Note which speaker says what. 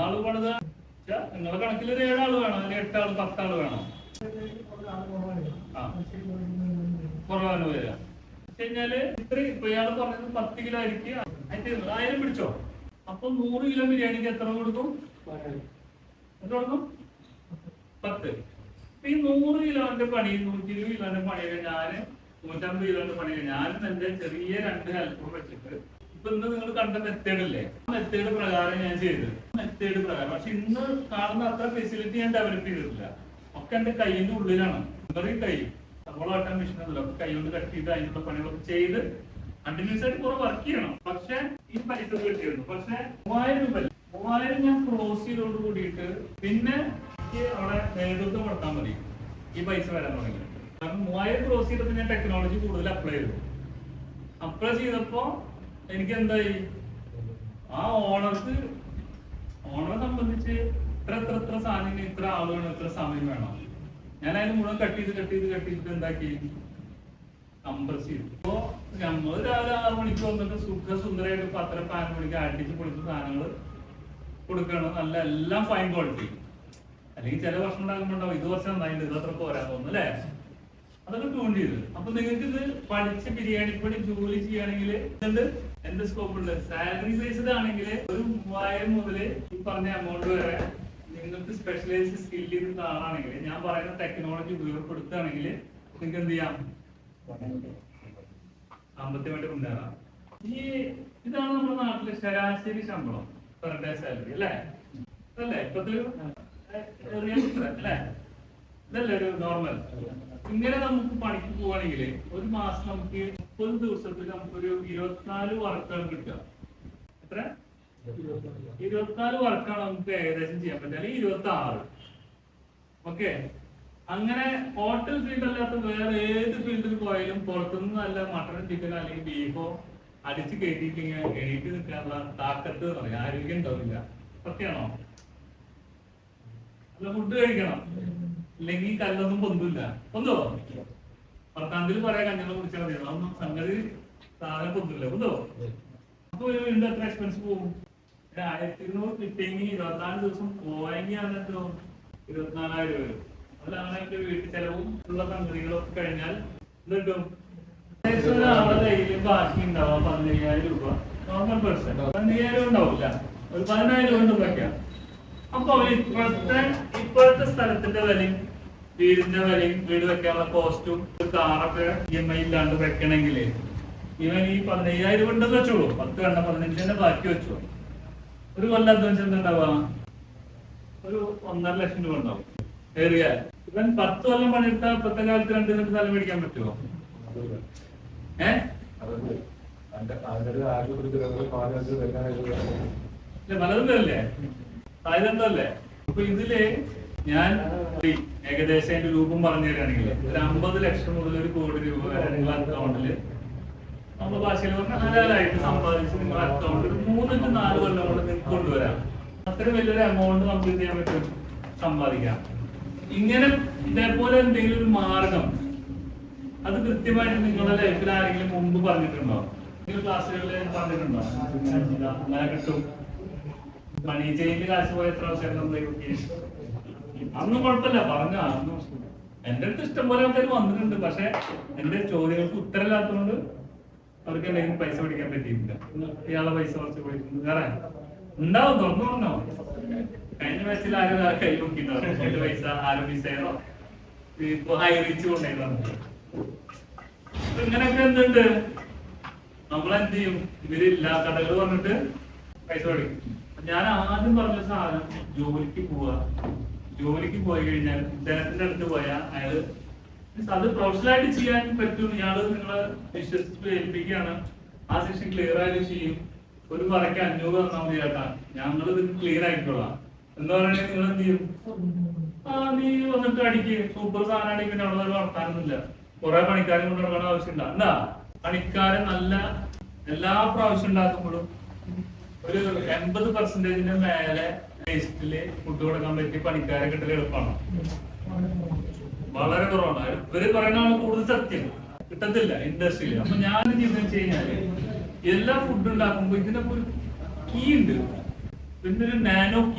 Speaker 1: നാൾ പണിത്? നിങ്ങളെ കണക്കിൽ ഒരു ഏഴാൾ വേണം. അല്ലെങ്കിൽ എട്ടാൾ പത്താൾ വേണം. കുറവാണ് വരിക. കഴിഞ്ഞാൽ ഇത്ര ഇപ്പൊ ഇയാൾ പറഞ്ഞത് പത്ത് കിലോ അരിക്ക് അതിന്റെ ആയിരം പിടിച്ചോ? അപ്പൊ നൂറ് കിലോ ബിരിയാണിക്ക് എത്ര കൊടുക്കും? എത്ര കൊടുക്കും? പത്ത്. ഈ നൂറ് കിലോന്റെ പണി നൂറ്റി ഇരുപത് കിലോന്റെ പണിയൊക്കെ ഞാൻ നൂറ്റമ്പത് കിലോന്റെ പണിയൊക്കെ ഞാനും എന്റെ ചെറിയ രണ്ട് ഹെൽപ്പർ വെച്ചിട്ട് ഇപ്പൊ ഇന്ന് നിങ്ങൾ കണ്ട മെത്തേഡ് അല്ലേ മെത്തേഡ് പ്രകാരം ഞാൻ ചെയ്തത്. മെത്തേഡ് പ്രകാരം. പക്ഷെ ഇന്ന് കാണുന്ന അത്ര ഫെസിലിറ്റി ഞാൻ ഡെവലപ്പ് ചെയ്തിട്ടില്ല. ഒക്കെ എന്റെ കൈയിന്റെ ഉള്ളിലാണ്. വെറും കൈ. നമ്മളോട്ടം മെഷീൻ ഉണ്ടല്ലോ കൈ കൊണ്ട് കട്ട് ചെയ്ത് അതിനുള്ള പണികളൊക്കെ ചെയ്ത് കണ്ടിന്യൂസ് ആയിട്ട് കുറെ വർക്ക് ചെയ്യണം. പക്ഷെ ഈ പൈസ കിട്ടിയിരുന്നു. പക്ഷെ മൂവായിരം രൂപ? മൂവായിരം ഞാൻ ക്രോസ് ചെയ്തോട് കൂടിയിട്ട് പിന്നെ എനിക്ക് അവിടെ നേതൃത്വം കൊടുത്താൽ മതി. ഈ പൈസ വരാൻ തുടങ്ങി കാരണം മൂവായിരം ക്രോസ് ചെയ്തപ്പോൾ ഞാൻ ടെക്നോളജി കൂടുതൽ അപ്ലൈ ചെയ്തു. അപ്ലൈ ചെയ്തപ്പോ എനിക്ക് എന്തായി ആ ഓണർക്ക് ഓണറെ സംബന്ധിച്ച് ഇത്ര ഇത്ര ഇത്ര സാധനം ഇത്ര ആൾ വേണം ഇത്ര സമയം വേണം. ഞാൻ അതിന് മുഴുവൻ കട്ട് ചെയ്ത് കട്ട് ചെയ്ത് കട്ട് ചെയ്തിട്ട് എന്താക്കി? കംപ്രസ് ചെയ്തു. അപ്പോ നമ്മൾ രാവിലെ ആറു മണിക്ക് വന്നിട്ട് സുഖ സുന്ദരമായിട്ട് പത്തര പതിനൊന്ന് മണിക്ക് അടിച്ച് പൊളിച്ച സാധനങ്ങൾ കൊടുക്കണം നല്ല എല്ലാം ഫൈൻ ക്വാളിറ്റി അല്ലെങ്കിൽ ചില വർഷം ഉണ്ടാകുമ്പോണ്ടാവും ഇത് വർഷം നന്നായിട്ട് ഇത് അത്ര പോരാൻ തോന്നുന്നു അല്ലേ? അതൊക്കെ ട്യൂൺ ചെയ്ത് അപ്പൊ നിങ്ങൾക്ക് ഇത് പഠിച്ച് ബിരിയാണി പണി ജോലി ചെയ്യുകയാണെങ്കിൽ എന്ത് എന്ത് സ്കോപ്പ് ഉണ്ട്? സാലറി ബേസ്ഡ് ആണെങ്കിൽ ഒരു മൂവായിരം മുതൽ ഈ പറഞ്ഞ എമൗണ്ട് വരെ നിങ്ങൾക്ക് സ്പെഷ്യലൈസ്ഡ് സ്കിൽ ചെയ്ത് ആളാണെങ്കിൽ ഞാൻ പറയുന്ന ടെക്നോളജി ഉപയോഗപ്പെടുത്തുകയാണെങ്കിൽ നിങ്ങൾക്ക് എന്ത് ചെയ്യാം? സാമ്പത്തികമായിട്ട് കൊണ്ടുവരാം ഈ ഇതാണ് നമ്മുടെ നാട്ടിലെ ശരാശരി ശമ്പളം. പെർ ഡേ സാലറി അല്ലേ? അല്ലേ? ഇപ്പത്തെ ഒരു അല്ലേ? ഇതല്ലേ ഒരു നോർമൽ ഇങ്ങനെ നമുക്ക് പണിക്ക് പോവാണെങ്കിൽ ഒരു മാസം നമുക്ക് മുപ്പത് ദിവസത്തിൽ നമുക്കൊരു ഇരുപത്തിനാല് വർക്കാണ് കിട്ടുക. എത്ര? ഇരുപത്തിനാല് വർക്കാണ് നമുക്ക് ഏകദേശം ചെയ്യാൻ പറ്റുക. അല്ലെങ്കിൽ ഇരുപത്തി ആറ് ഓക്കെ? അങ്ങനെ ഹോട്ടൽ ഫീൽഡ് അല്ലാത്ത വേറെ ഏത് ഫീൽഡിൽ പോയാലും പുറത്തുനിന്ന് നല്ല മട്ടൺ ചിക്കൻ അല്ലെങ്കിൽ ബീഫോ അടിച്ച് കയറ്റിയിട്ട് ഇങ്ങനെ എണീറ്റ് നിൽക്കാനുള്ള താക്കത്ത് എന്ന് പറയാം ആരോഗ്യം ഉണ്ടാവില്ല. സത്യമാണോ അല്ല ഫുഡ് കഴിക്കണം. ഇല്ലെങ്കിൽ കല്ലൊന്നും പൊന്തില്ല പൊന്തോ? ഭർത്താന്തിൽ പറയാ കഞ്ഞെല്ലാം കുടിച്ചാൽ മതി. അതൊന്നും സംഗതി സാധനം പൊന്തില്ല പൊന്തോ? അപ്പൊ ഒരു വീണ്ടും എത്ര എക്സ്പെൻസ് പോകും? ആയിരത്തി ഇരുന്നൂറ് കിട്ടിയെങ്കിൽ ഇരുപത്തിനാല് ദിവസം പോയെങ്കിൽ അതെന്തോ ഇരുപത്തിനാലായിരം രൂപ അതിലാണ് എന്റെ വീട്ടു ചെലവും ഉള്ള സംഗതികളൊക്കെ കഴിഞ്ഞാൽ എന്തോ ബാക്കി ഉണ്ടാവാം. പതിനയ്യായിരം രൂപ. നോർമൽ പേഴ്സൺ പതിനയ്യായിരം ഉണ്ടാവില്ല. ഒരു പതിനായിരം കൊണ്ട് അപ്പൊ ഇപ്പോഴത്തെ ഇപ്പോഴത്തെ സ്ഥലത്തിന്റെ വിലയും വീടിന്റെ വിലയും വീട് വെക്കാനുള്ള കോസ്റ്റും കാറൊക്കെ ഇ എം ഐ ഇല്ലാണ്ട് വെക്കണമെങ്കിൽ ഇവൻ ഈ പതിനയ്യായിരം ഉണ്ടെന്ന് വെച്ചോളൂ. പത്ത് കണ്ട പതിനഞ്ചിന്റെ ബാക്കി വെച്ചോ ഒരു കൊല്ലം അധ്വാനിച്ച് ഉണ്ടാവാ ഒരു ഒന്നര ലക്ഷം രൂപ ഉണ്ടാവും. ഏറിയ ഇവൻ പത്ത് കൊല്ലം പണിയെടുത്താൽ ഇപ്പത്തെ കാലത്ത് രണ്ട് സെന്റ് സ്ഥലം മേടിക്കാൻ പറ്റുമോ ഏഹ് പലതും വരില്ലേ സാധ്യത ഉണ്ടല്ലേ അപ്പൊ ഇതിൽ ഞാൻ ഈ ഏകദേശം അതിന്റെ രൂപം പറഞ്ഞു തരികയാണെങ്കിൽ ഒരു അമ്പത് ലക്ഷം മുതൽ ഒരു കോടി രൂപ വരെ നിങ്ങളുടെ അക്കൗണ്ടിൽ നമ്മുടെ ഭാഷയിൽ പറഞ്ഞാൽ ഹലാലായിട്ട് സമ്പാദിച്ച് നിങ്ങളുടെ അക്കൗണ്ടിൽ മൂന്ന് to നാല് കൊല്ലം കൊണ്ട് നിങ്ങൾക്ക് കൊണ്ടുവരാം. അത്രയും വലിയൊരു എമൗണ്ട് നമുക്ക് ചെയ്യാൻ പറ്റും? സമ്പാദിക്കാം. ഇങ്ങനെ ഇതേപോലെ എന്തെങ്കിലും ഒരു മാർഗം അത് കൃത്യമായിട്ട് നിങ്ങളുടെ ലൈഫിൽ ആരെങ്കിലും മുമ്പ് പറഞ്ഞിട്ടുണ്ടോ? നിങ്ങൾ ക്ലാസ്സുകളിൽ പറഞ്ഞിട്ടുണ്ടോ? അങ്ങനെ കിട്ടും? പണി ചെയ്യുന്ന കാശ് പോയ എത്ര നമ്മളെ കുട്ടി അന്നും കുഴപ്പമില്ല പറഞ്ഞ അന്നും എന്റെ അടുത്ത് ഇഷ്ടംപോലെ ആൾക്കാർ വന്നിട്ടുണ്ട് പക്ഷെ എന്റെ ചോദ്യങ്ങൾക്ക് ഉത്തരമില്ലാത്തതുകൊണ്ട് അവർക്ക് എന്തെങ്കിലും പൈസ പിടിക്കാൻ പറ്റിയിട്ടില്ല. ഇയാളെ പൈസ കുറച്ച് പോയിട്ടുണ്ട് വേറെ ഉണ്ടാവും തുറന്നു പറഞ്ഞോ? കഴിഞ്ഞ ബാച്ചിൽ ആരും കൈ നോക്കിയിട്ടുണ്ടോ എന്റെ പൈസ ആരും പൈസയോ ഇപ്പൊ ഹൈ റീച്ച് കൊണ്ടായിരുന്നു ഇങ്ങനെയൊക്കെ എന്തുണ്ട്? നമ്മളെന്ത് ചെയ്യും? ഇവരില്ല കടകൾ പറഞ്ഞിട്ട് പൈസ പിടിക്കും ഞാൻ ആദ്യം പറഞ്ഞ സാധനം ജോലിക്ക് പോവുക ജോലിക്ക് പോയി കഴിഞ്ഞാൽ ഇദ്ദേഹത്തിന്റെ അടുത്ത് പോയാൽ അയാൾ അത് പ്രൊഫഷണൽ ആയിട്ട് ചെയ്യാൻ പറ്റും ഇയാൾ നിങ്ങളെ വിശ്വസിച്ച് ഏൽപ്പിക്കുകയാണ്. ആ സെക്ഷൻ ക്ലിയർ ആയാലും ചെയ്യും. ഒരു പറയ്ക്ക് അഞ്ഞൂറ് തന്നാൽ മതി ചേട്ടാ. ഞങ്ങൾ ഇത് ക്ലിയർ ആയിക്കോളാം. എന്ന് പറയണെങ്കിൽ നിങ്ങൾ എന്ത് ചെയ്യും? ആ നീ വന്നിട്ട് അടിക്ക്. സൂപ്പർ സാധനം അടിക്കും. പിന്നെ അവിടെ വർത്താനൊന്നുമില്ല. കുറെ പണിക്കാരെ കൊണ്ട് നടക്കേണ്ട ആവശ്യമില്ല. എന്താ? പണിക്കാരെ നല്ല എല്ലാ പ്രാവശ്യം ഉണ്ടാക്കുമ്പോഴും ഒരു എൺപത് പെർസെന്റേജിന്റെ മേലെ ടേസ്റ്റിൽ ഫുഡ് കൊടുക്കാൻ പറ്റിയ പണിക്കാരെ കിട്ടൽ എളുപ്പമാണ് വളരെ കുറവാണ്. ഇവർ പറയുന്നതാണ് കൂടുതൽ സത്യം. കിട്ടത്തില്ല ഇൻഡസ്ട്രിയിൽ അപ്പൊ ഞാൻ വെച്ച് കഴിഞ്ഞാൽ എല്ലാ ഫുഡ് ഉണ്ടാക്കുമ്പോ ഇതിനൊക്കെ ഒരു കീ ഉണ്ട്. പിന്നെ ഒരു നാനോ കീ